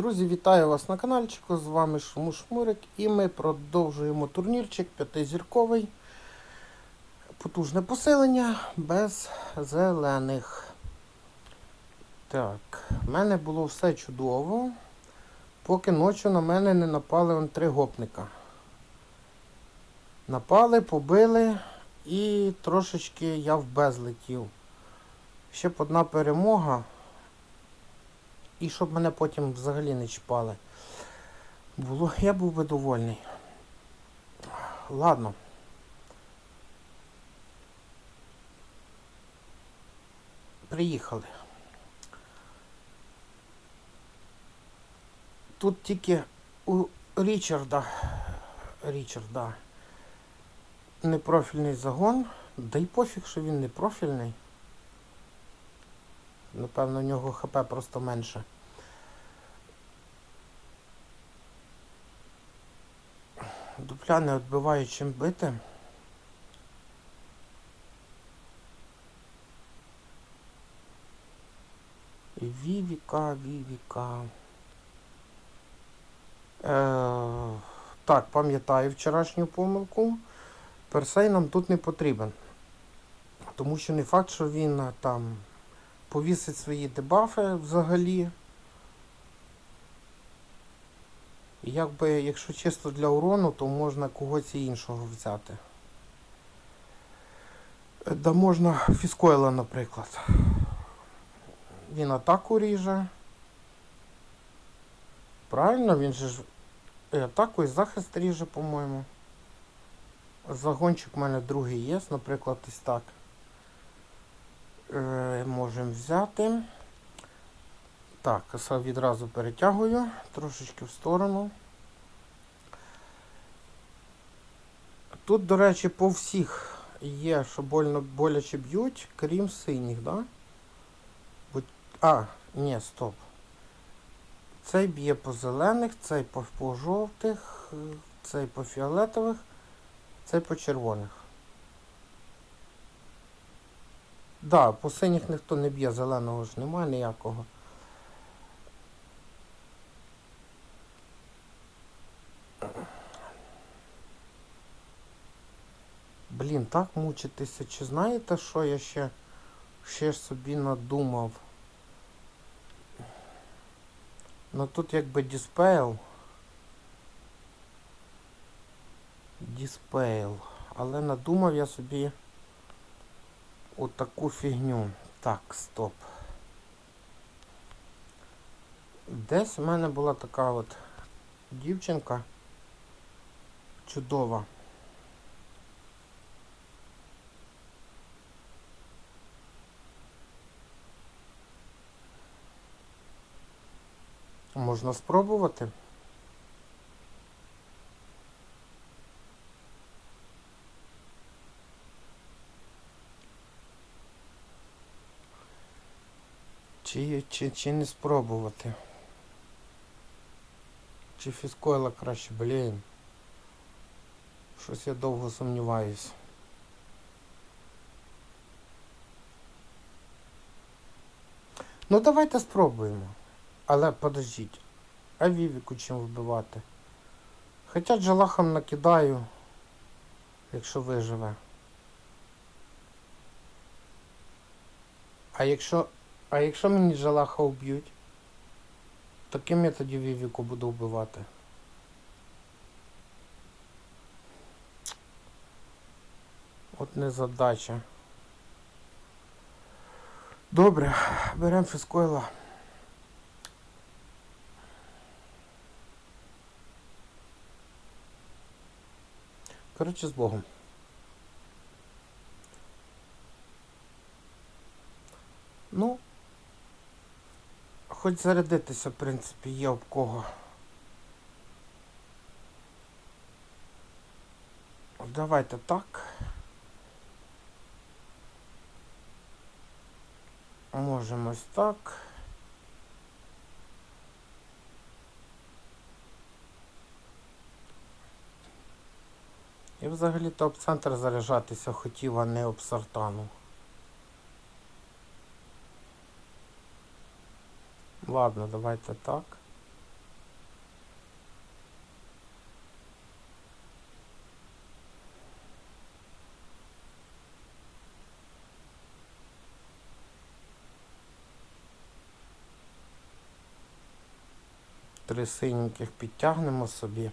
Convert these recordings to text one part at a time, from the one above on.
Друзі, вітаю вас на каналчику. З вами Шму Шмурик і ми продовжуємо турнірчик п'ятизірковий. Потужне посилення без зелених. Так, в мене було все чудово, поки ночі на мене не напали он три гопника. Напали, побили і трошечки я в без летів. Ще б одна перемога. І щоб мене потім взагалі не чіпали. Було, я був би довольний. Ладно. Приїхали. Тут тільки у Річарда. Річарда. Непрофільний загон. Да й пофіг, що він не профільний. Напевно, у нього ХП просто менше. Дупля не відбивають чим бити. Вівіка, Вівіка. Е, так, пам'ятаю вчорашню помилку. Персей нам тут не потрібен. Тому що не факт, що він там повісить свої дебафи взагалі. Якби, якщо чисто для урону, то можна когось іншого взяти. Да можна фіскойла, наприклад. Він атаку ріже. Правильно, він же ж і атаку і захист ріже, по-моєму. Загончик у мене другий є, наприклад, ось так. Е, можемо взяти. Так, відразу перетягую, трошечки в сторону. Тут, до речі, по всіх є, що больно боляче б'ють, крім синіх, да? А, ні, стоп. Цей б'є по зелених, цей по, по жовтих, е, цей по фіолетових, цей по червоних. Да, по синіх ніхто не б'є, зеленого ж немає ніякого. Блін, так мучитися. Чи знаєте, що я ще, ще собі надумав? Ну тут якби диспейл. Диспейл. Але надумав я собі отаку фігню. Так, стоп. Десь в мене була така от дівчинка чудова. Можна спробувати. Чи, чи, чи не спробувати? Чи фіскойла краще, блін. Щось я довго сумніваюсь. Ну давайте спробуємо. Але подождіть. А Вівіку чим вбивати? Хоча джалахом накидаю, якщо виживе. А якщо... А якщо мені джалаха вб'ють, то ким я тоді Вівіку буду вбивати? От незадача. Добре, беремо фіскойла. Коротше, з Богом. Ну, хоч зарядитися, в принципі, є об кого. Давайте так. Можемо ось так. І взагалі-то об центр заряджатися хотів, а не об сартану. Ладно, давайте так. Три синеньких підтягнемо собі.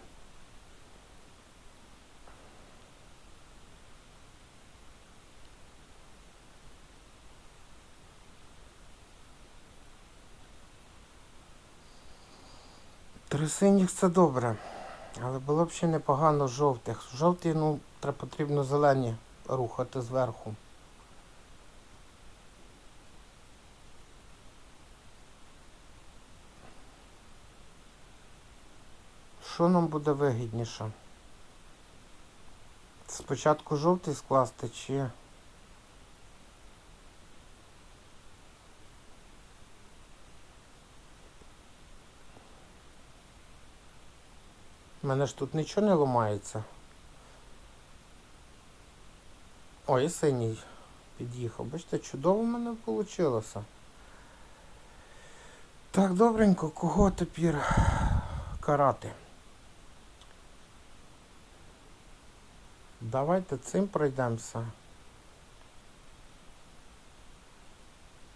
Синіх це добре. Але було б ще непогано жовтих. Жовті, ну, треба потрібно зелені рухати зверху. Що нам буде вигідніше? Спочатку жовтий скласти чи. У мене ж тут нічого не ламається. Ой, і синій під'їхав. Бачите, чудово в мене вийшло. Так, добренько, кого тепер карати? Давайте цим пройдемося.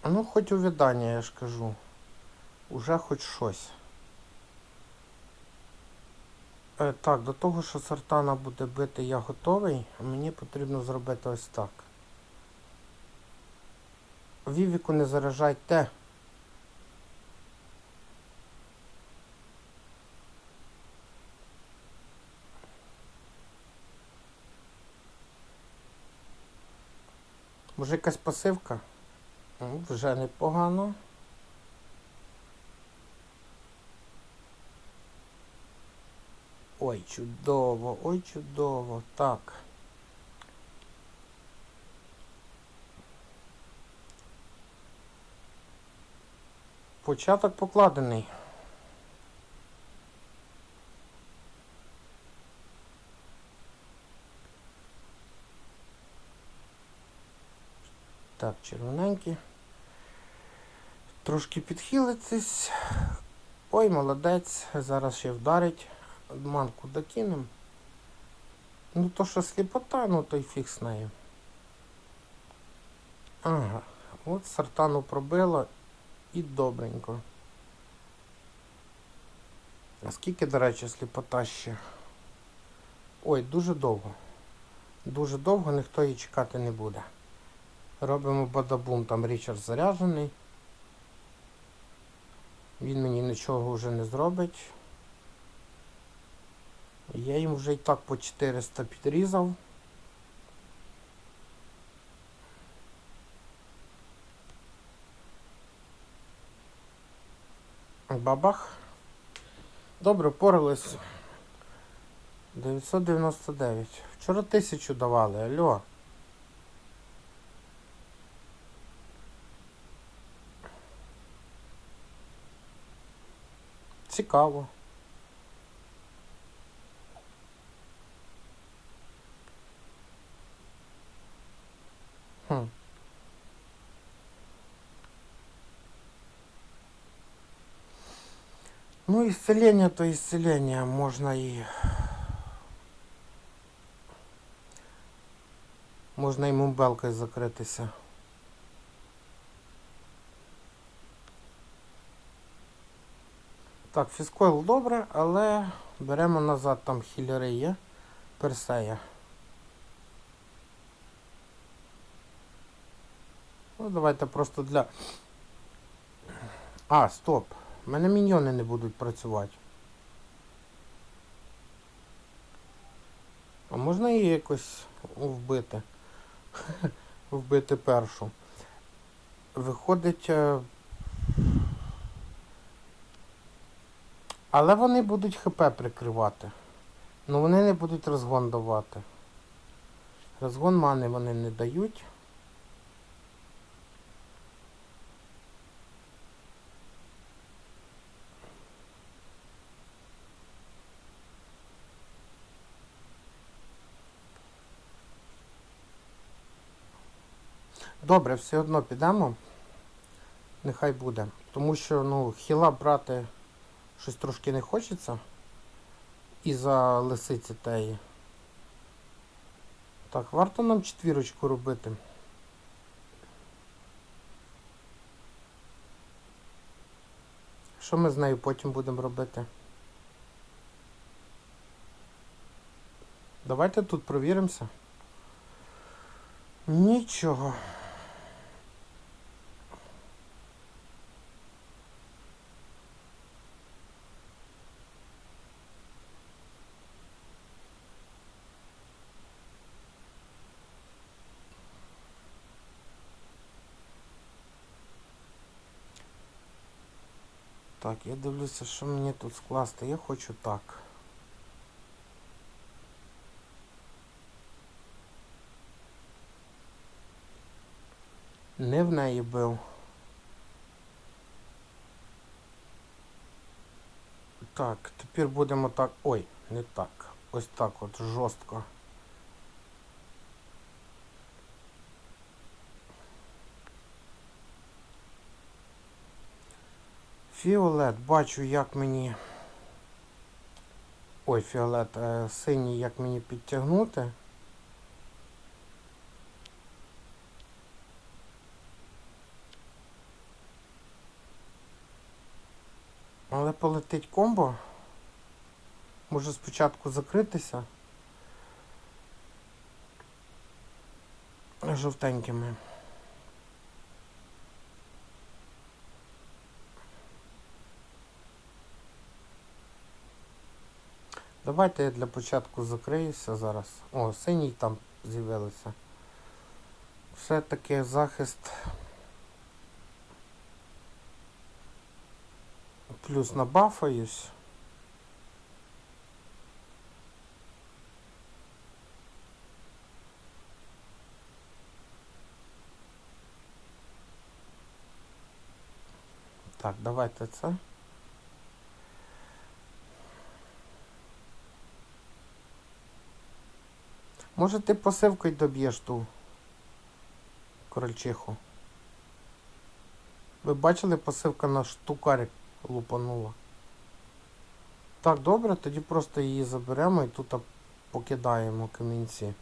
Ну, хоч у видання, я ж кажу. Уже хоч щось. Е, так, до того, що сартана буде бити, я готовий. Мені потрібно зробити ось так. Вівіку не заражайте. Може якась пасивка? Вже непогано. Ой, чудово, ой, чудово. Так. Початок покладений. Так, червоненькі. Трошки підхилитись. Ой, молодець. Зараз ще вдарить. Манку докинем. Ну то що сліпота, ну то й фіг з нею. Ага, от сартану пробило і добренько. А скільки, до речі, сліпота ще? Ой, дуже довго. Дуже довго ніхто її чекати не буде. Робимо бадабум, там Річард заряджений. Він мені нічого вже не зробить. Я їм вже і так по 400 підрізав. Бабах. Добре, порались. 999. Вчора тисячу давали, алло. Цікаво. Исцеление то исцеление. Можно и... Можна і мумбелкою закритися. Так, фіскойл добре, але беремо назад, там хілери є. Персея. Ну, давайте просто для... А, стоп. У мене міньйони не будуть працювати. А можна її якось вбити? Вбити першу. Виходить. е, Але вони будуть ХП прикривати. Ну вони не будуть розгон давати. Розгон мани вони не дають. Добре, все одно підемо. Нехай буде. Тому що, ну, хіла брати щось трошки не хочеться. Із-за лисиці теї. Так, варто нам четвірочку робити. Що ми з нею потім будемо робити? Давайте тут провіримося. Нічого. Я дивлюся, що мені тут скласти. Я хочу так. Не в неї бив. Так, тепер будемо так. Ой, не так. Ось так от жорстко. Фіолет, бачу, як мені. Ой, фіолет, е, синій, як мені підтягнути. Але полетить комбо. Може спочатку закритися. Жовтенькими. Давайте я для початку закриюся зараз. О, синій там з'явилося. Все-таки захист плюс набафаюсь. Так, давайте це. Може ти посивкою доб'єш ту корольчиху? Ви бачили, посивка на штукарик лупанула. Так, добре, тоді просто її заберемо і тут покидаємо камінці.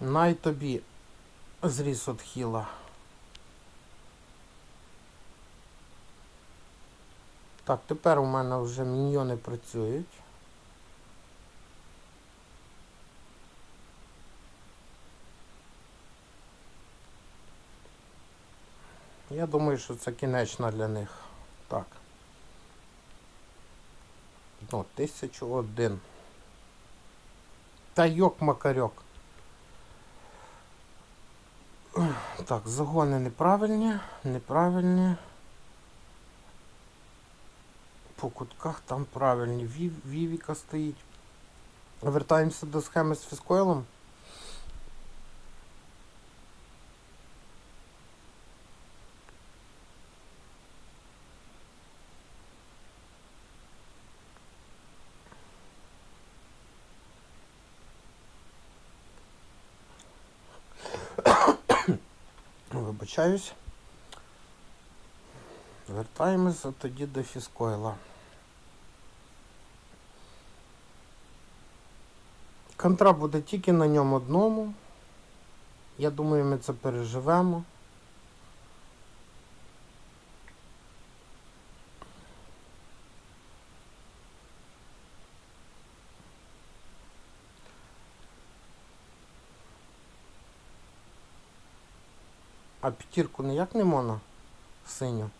Най тобі зріс от хіла. Так, тепер у мене вже міньйони працюють. Я думаю, що це кінечна для них. Так. Ну, 1001. Та йок макарьок. Так, загони неправильні, неправильні. По кутках там правильні. Вів, Вівіка стоїть. Вертаємося до схеми з фіскойлом. Вибачаюсь. Вертаємося тоді до фіскойла. Контра буде тільки на ньому одному. Я думаю, ми це переживемо. А п'ятірку ніяк не можна синю.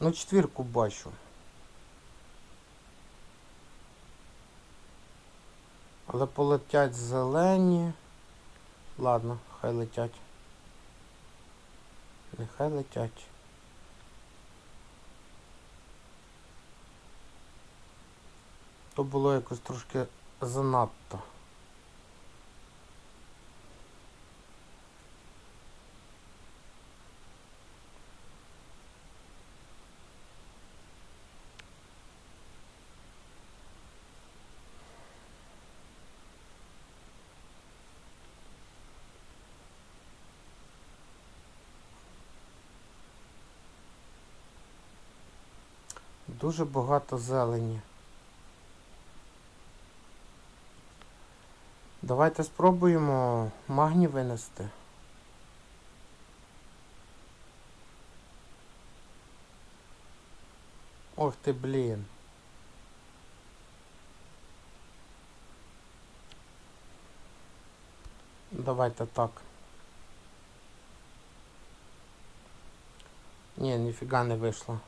Ну, четвірку бачу. Але полетять зелені. Ладно, хай летять. Нехай летять. То було якось трошки занадто. Дуже багато зелені. Давайте спробуємо магні винести. Ох ти, блін. Давайте так. Ні, ніфіга не вийшло.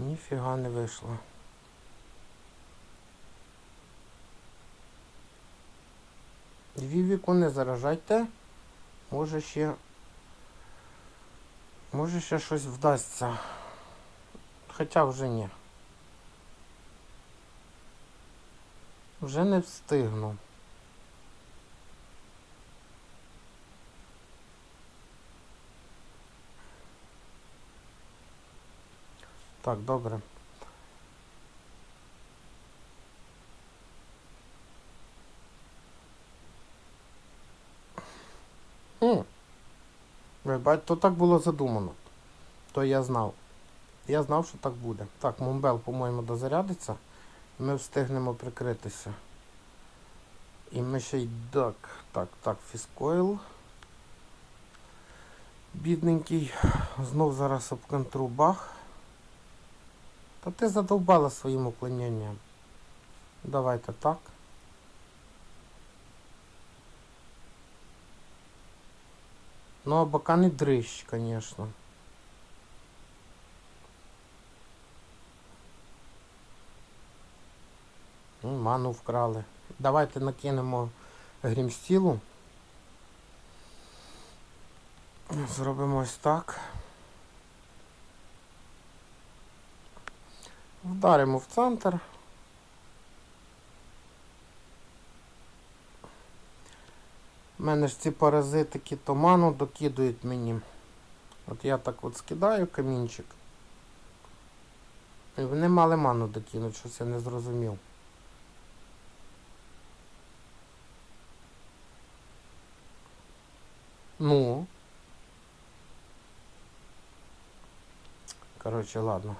Ніфіга не вийшло. Дві віку не заражайте. Може ще. Може ще щось вдасться. Хоча вже ні. Вже не встигну. Так, добре. Ви бачите, то так було задумано. То я знав. Я знав, що так буде. Так, Мумбел, по-моєму, дозарядиться. Ми встигнемо прикритися. І ми ще й так, так, так, фіскойл. Бідненький. Знов зараз об контру бах. Та ти задовбала своїм уклоненням. Давайте так. Ну, а бока не дрищ, звісно. Ну, Ману вкрали. Давайте накинемо грімстілу. Зробимо ось так. Вдаримо в центр. У мене ж ці паразитики то ману докидують мені. От я так от скидаю камінчик. І вони мали ману докинуть, щось я не зрозумів. Ну. Короче, ладно.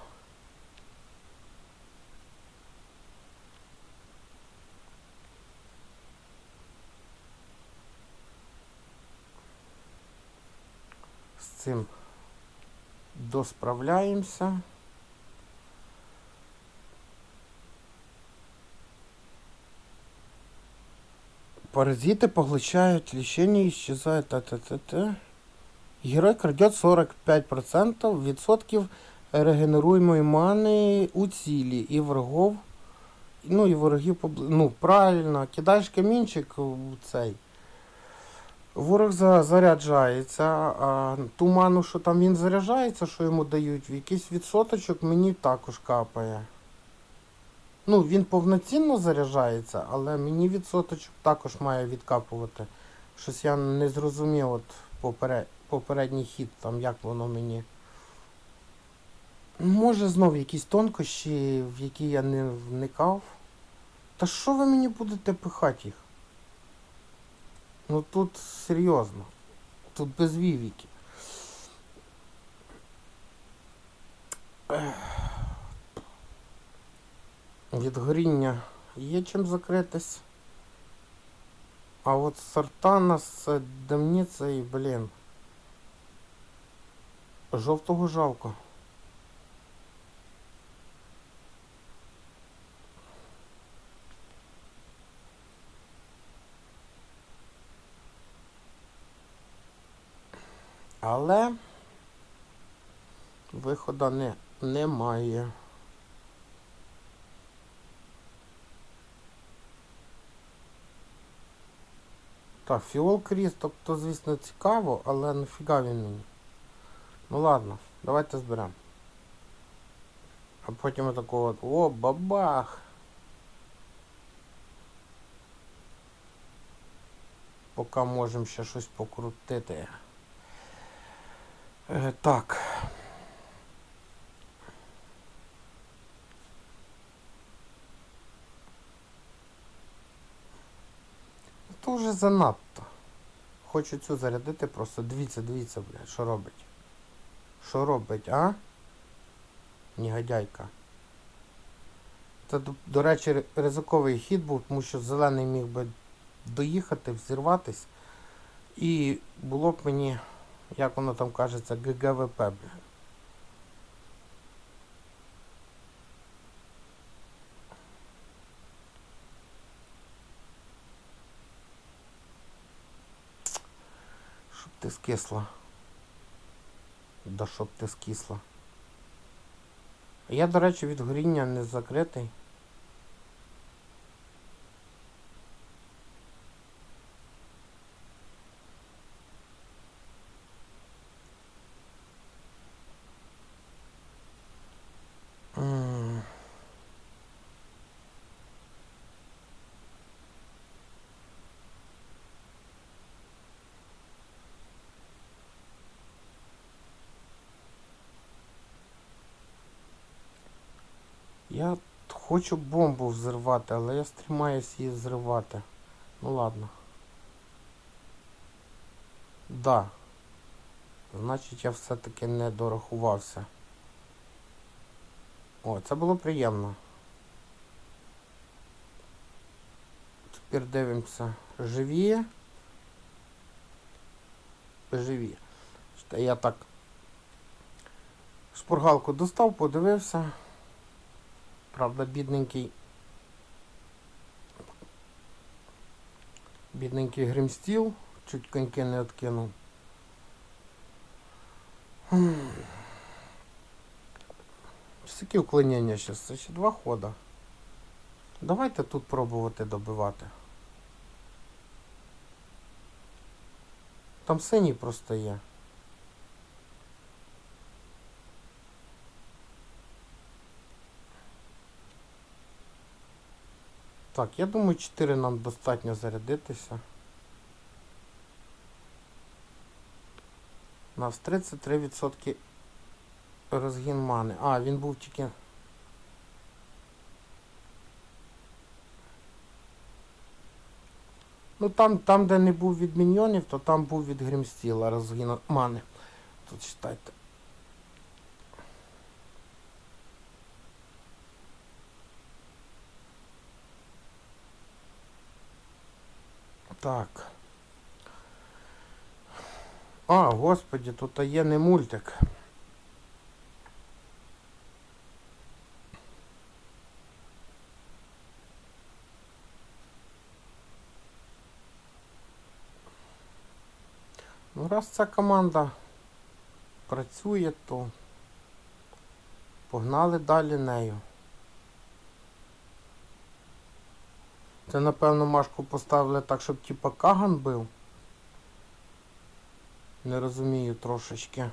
З цим досправляємося. Паразиты поглощают лечение, исчезает та-та-та-та. Герой крадет 45% відсотків регенеруємої мани у цілі і врагов. Ну і ворогів. Ну, правильно, кидаєш камінчик у цей. Ворог заряджається, а ту ману, що там він заряджається, що йому дають, в якийсь відсоточок мені також капає. Ну, він повноцінно заряджається, але мені відсоточок також має відкапувати. Щось я не зрозумів от поперед... попередній хід, там як воно мені. Може знов якісь тонкощі, в які я не вникав. Та що ви мені будете пихати їх? Ну тут серйозно. Тут без вівіки. Від горіння є чим закритись. А от сортана з демніцею, блін. Жовтого жалко. Але виходу не, немає. Так, фіол кріс, тобто, звісно, цікаво, але нафіга він мені. Ну ладно, давайте зберемо. А потім отакого от, о, бабах! Поки можемо ще щось покрутити. Е, так. То вже занадто. Хочу цю зарядити просто. Дивіться, дивіться, блядь, що робить. Що робить, а? Негодяйка. Це, до, до речі, ризиковий хід був, тому що зелений міг би доїхати, взірватись. І було б мені, як воно там кажеться, ГГВП, блін. Щоб ти скисла. Да щоб ти скисла. Я, до речі, від горіння не закритий. Я хочу бомбу взривати, але я стримаюсь її взривати. Ну ладно. Да. Значить, я все-таки не дорахувався. О, це було приємно. Тепер дивимося. Живі. Живі. Я так шпургалку достав, подивився. Правда, бідненький. Бідненький гримстіл. Чуть коньки не откинув. Скільки уклонення зараз? Це ще два хода. Давайте тут пробувати добивати. Там синій просто є. Так, я думаю, 4 нам достатньо зарядитися. У нас 33% розгін мани. А, він був тільки. Ну там, там, де не був від міньйонів, то там був від Грімстіла розгін мани. Тут читайте. Так. А, господі, тут є не мультик. Ну, раз ця команда працює, то погнали далі нею. Це, напевно, Машку поставили так, щоб типа Каган бив. Не розумію трошечки.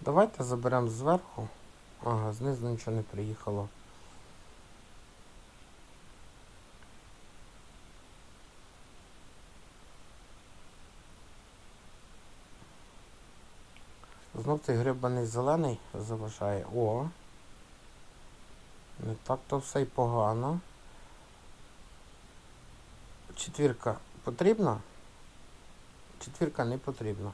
Давайте заберемо зверху. Ага, знизу нічого не приїхало. Знов цей грибаний зелений заважає. О! Не так то все й погано. Четвірка потрібна? Четвірка не потрібна.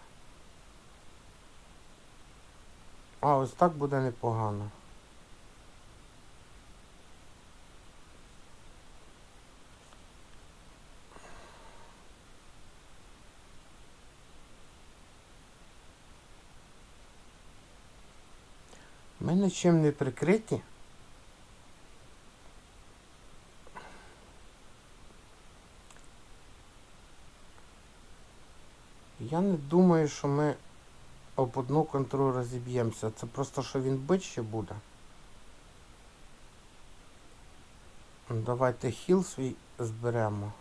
А, ось так буде непогано. Ми нічим не прикриті. Я не думаю, що ми об одну контру розіб'ємося. Це просто що він бить ще буде. Давайте хіл свій зберемо.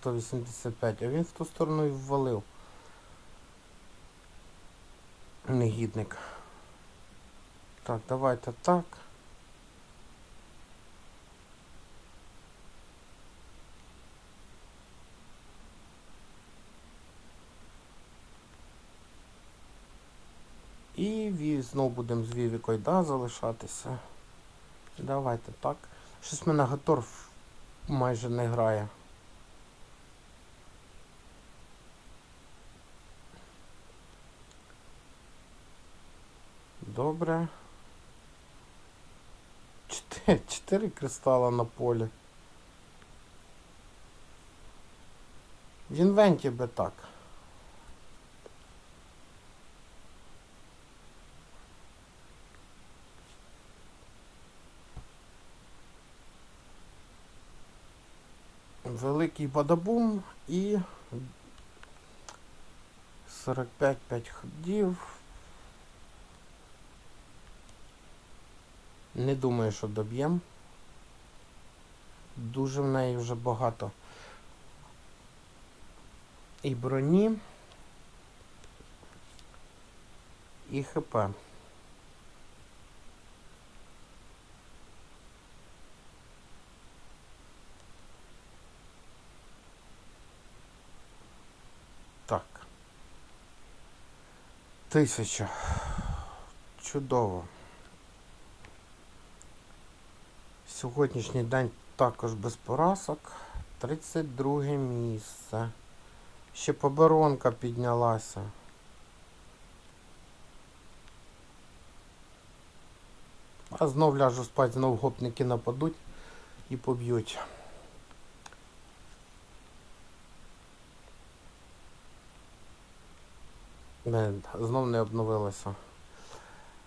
185, а він в ту сторону і ввалив. Негідник. Так, давайте так. І ві, знов будемо з Вівікою да, залишатися. Давайте так. Щось мене Гатор майже не грає. Добре. 4 кристала на полі. В інвенті би так. Великий бадабум і 45-5 ходів. Не думаю, що доб'єм. Дуже в неї вже багато. І броні. І ХП. Так. Тисяча. Чудово. Сьогоднішній день також без поразок. 32 місце. Ще поборонка піднялася. А знов ляжу спать, знов гопники нападуть і поб'ють. Знов не обновилося.